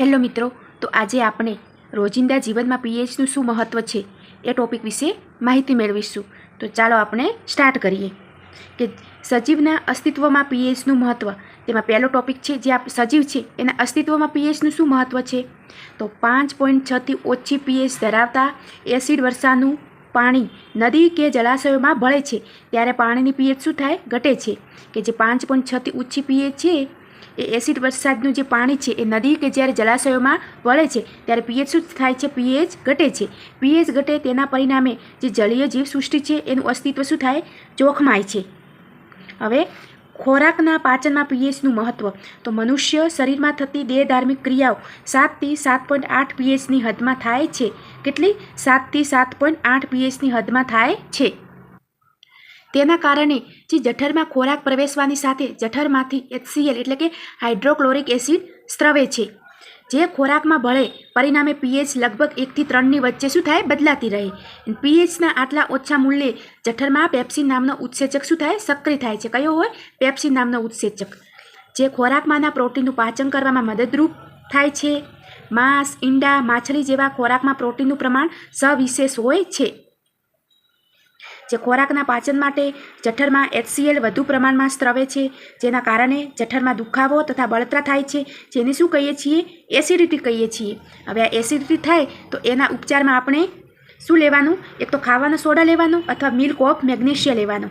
Hello મિત્રો, તો આજે આપણે રોજિંદા જીવનમાં પીએચનું શું મહત્ત્વ છે એ ટોપિક વિશે માહિતી મેળવીશું. તો ચાલો આપણે સ્ટાર્ટ કરીએ. કે સજીવના અસ્તિત્વમાં પીએચનું મહત્ત્વ તેમાં પહેલો ટોપિક છે જે આપ, સજીવ છે, એના અસ્તિત્વમાં પીએચનું શું મહત્ત્વ છે? તો પાંચ પોઈન્ટ છથી ઓછી પીએચ ધરાવતા એસિડ વર્ષાનું પાણી નદી કે જળાશયોમાં ભળે છે, ત્યારે પાણીની પીએચ શું થાય? ઘટે છે. કે જે પાંચ પોઈન્ટ છથી ઓછી પીએચ છે એ એસિડ વરસાદનું જે પાણી છે, એ નદી કે જ્યારે જળાશયોમાં વળે છે, ત્યારે પીએચ શું થાય છે પીએચ ઘટે છે. પીએચ ઘટે તેના પરિણામે જે જલીય જીવસૃષ્ટિ છે, એનું અસ્તિત્વ શું થાય? જોખમાય છે. હવે, ખોરાકના પાચનમાં પીએચનું મહત્ત્વ તો મનુષ્ય શરીરમાં થતી દેહધાર્મિક ક્રિયાઓ સાતથી સાત પોઈન્ટ આઠ પીએચની હદમાં થાય છે. કેટલી? સાતથી સાત પોઈન્ટ આઠ પીએચની હદમાં થાય છે. તેના કારણે જે જઠરમાં ખોરાક પ્રવેશવાની સાથે જઠરમાંથી એચસીએલ એટલે કે હાઇડ્રોક્લોરિક એસિડ સ્ત્રવે છે. જે ખોરાકમાં ભળે પરિણામે પીએચ લગભગ એકથી ત્રણની વચ્ચે શું થાય? બદલાતી રહે. પીએચના આટલા ઓછા મૂલ્યે જઠરમાં પેપ્સિન નામનો ઉત્સેચક શું થાય? સક્રિય થાય છે. કયો હોય? પેપ્સિન નામનો ઉત્સેચક. જે ખોરાકમાંના પ્રોટીનનું પાચન કરવામાં મદદરૂપ થાય છે. માંસ, ઈંડા, માછલી જેવા ખોરાકમાં પ્રોટીનનું પ્રમાણ સવિશેષ હોય છે. જે ખોરાકના પાચન માટે જઠરમાં એચસીએલ વધુ પ્રમાણમાં સ્ત્રવે છે. જેના કારણે જઠરમાં દુખાવો તથા બળતરા થાય છે. જેને શું કહીએ છીએ? એસિડિટી કહીએ છીએ. હવે આ એસિડિટી થાય તો એના ઉપચારમાં આપણે શું લેવાનું? એક તો ખાવાનો સોડા લેવાનો અથવા મિલ્ક ઓફ મેગ્નેશિયા લેવાનો.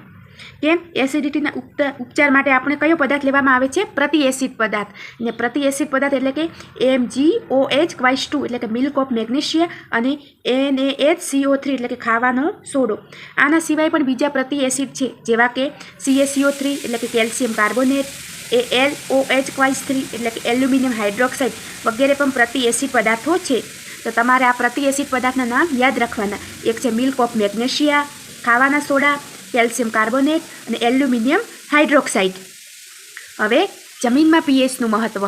કેમ? એસિડિટીના ઉપચાર માટે આપણે કયો પદાર્થ લેવામાં આવે છે? પ્રતિ એસિડ પદાર્થ. અને પ્રતિ એસિડ પદાર્થ એટલે કે એમ જી ઓ એચ ક્વાઇસ ટુ એટલે કે મિલ્ક ઓફ મેગ્નેશિયા અને N A H CO three એટલે કે ખાવાનો સોડો. આના સિવાય પણ બીજા પ્રતિ એસિડ છે, જેવા કે સીએસીઓ થ્રી એટલે કે calcium carbonate, A L O H ક્વાઇસ three એટલે કે એલ્યુમિનિયમ હાઇડ્રોક્સાઇડ વગેરે પણ પ્રતિ એસિડ પદાર્થો છે. તો તમારે આ પ્રતિ એસિડ પદાર્થના નામ યાદ રાખવાના. એક છે મિલ્ક ઓફ મેગ્નેશિયા ખાવાના સોડા કેલ્શિયમ કાર્બોનેટ અને એલ્યુમિનિયમ હાઇડ્રોક્સાઇડ. હવે જમીનમાં પીએચનું મહત્ત્વ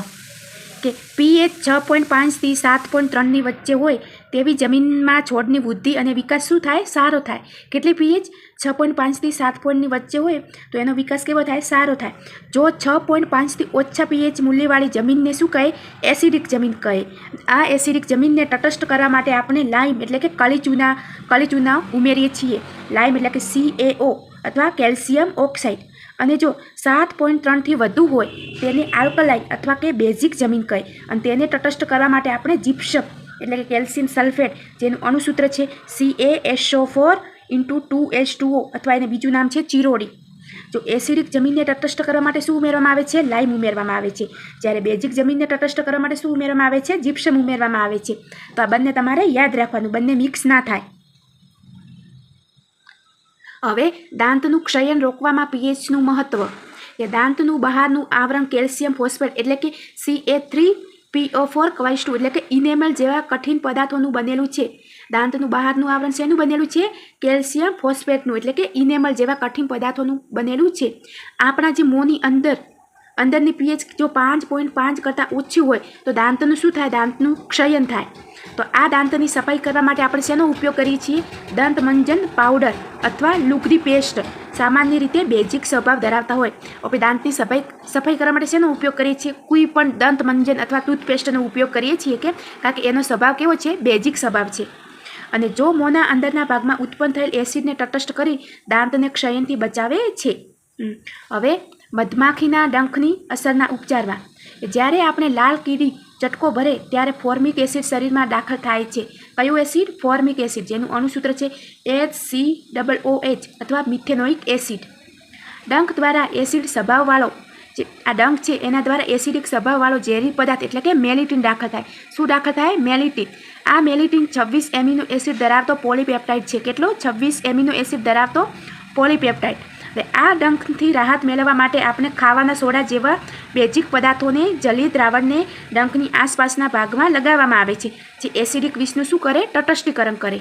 કે પીએચ છ પોઈન્ટ પાંચથી સાત પોઈન્ટ ત્રણની વચ્ચે હોય તેવી જમીનમાં છોડની વૃદ્ધિ અને વિકાસ શું થાય? સારો થાય. કેટલી પીએચ? છ પોઈન્ટ પાંચથી સાત પોઈન્ટની વચ્ચે હોય તો એનો વિકાસ કેવો થાય? સારો થાય. જો છ પોઈન્ટ પાંચથી ઓછા પીએચ મૂલ્યવાળી જમીનને શું કહે? એસિડિક જમીન કહે. આ એસિડિક જમીનને તટસ્થ કરવા માટે આપણે લાઈમ એટલે કે કળી ચૂના કળી ચૂના ઉમેરીએ છીએ. લાઈમ એટલે કે સીએઓ અથવા કેલ્શિયમ ઓક્સાઇડ. અને જો સાત પોઈન્ટ ત્રણથી વધુ હોય, તેને આલ્કલાઇન અથવા કે બેઝિક જમીન કહે અને તેને તટસ્થ કરવા માટે આપણે જીપ્સમ એટલે કે કેલ્શિયમ સલ્ફેટ જેનું અણુસૂત્ર છે C A SO four into two H two O અથવા એને બીજું નામ છે ચિરોડી. જો એસિડિક જમીનને તટસ્થ કરવા માટે શું ઉમેરવામાં આવે છે? લાઈમ ઉમેરવામાં આવે છે. જ્યારે બેઝિક જમીનને તટસ્થ કરવા માટે શું ઉમેરવામાં આવે છે? જીપ્સમ ઉમેરવામાં આવે છે. તો આ બંને તમારે યાદ રાખવાનું, બંને મિક્સ ના થાય. હવે દાંતનું ક્ષયન રોકવામાં પીએચનું મહત્ત્વ કે દાંતનું બહારનું આવરણ કેલ્શિયમ ફોસ્ફેટ એટલે કે C A three PO four ક્વાઇસ એટલે કે ઇનેમલ જેવા કઠિન પદાર્થોનું બનેલું છે. દાંતનું બહારનું આવરણ શેનું બનેલું છે? કેલ્શિયમ ફોસ્ફેટનું એટલે કે ઇનેમલ જેવા કઠિન પદાર્થોનું બનેલું છે. આપણા જે મોંની અંદર, અંદરની પીએચ જો પાંચ પોઈન્ટ પાંચ કરતાં ઓછી હોય, તો દાંતનું શું થાય? દાંતનું ક્ષયન થાય. તો આ દાંતની સફાઈ કરવા માટે આપણે શેનો ઉપયોગ કરીએ છીએ? દંત મંજન પાવડર અથવા લુગરી પેસ્ટ. સામાન્ય રીતે બેઝિક સ્વભાવ ધરાવતા હોય. આપણે દાંતની સફાઈ સફાઈ કરવા માટે શેનો ઉપયોગ કરીએ છીએ? કોઈ પણ દંત મંજન અથવા ટૂથપેસ્ટનો ઉપયોગ કરીએ છીએ કે, કારણ કે એનો સ્વભાવ કેવો છે? બેઝિક સ્વભાવ છે. અને જો મોંના અંદરના ભાગમાં ઉત્પન્ન થયેલ એસિડને તટસ્થ કરી દાંતને ક્ષયનથી બચાવે છે. હવે મધમાખીના ડંખની અસરના ઉપચારમાં. જ્યારે આપણે લાલ કીડી ચટકો ભરે ત્યારે ફોર્મિક એસિડ શરીરમાં દાખલ થાય છે. કયું એસિડ ફોર્મિક એસિડ, જેનું અણુસૂત્ર છે H C double O H અથવા મિથેનોઇક એસિડ. ડંખ દ્વારા એસિડ સ્વભાવવાળો જે, આ ડંખ છે, એના દ્વારા એસિડિક સ્વભાવવાળો ઝેરી પદાર્થ એટલે કે મેલિટિન દાખલ થાય. શું દાખલ થાય? મેલિટિન. આ મેલિટિન છવ્વીસ એમિનો એસિડ ધરાવતો પોલીપેપ્ટાઇડ છે. કેટલો? છવ્વીસ એમિનો એસિડ ધરાવતો પોલીપેપ્ટાઇડ. આ ડંખથી રાહત મેળવવા માટે આપણે ખાવાના સોડા જેવા બેઝિક પદાર્થોને જલીય દ્રાવણને ડંખની આસપાસના ભાગમાં લગાવવામાં આવે છે, જે એસિડિક વિષનું શું કરે? તટસ્થીકરણ કરે.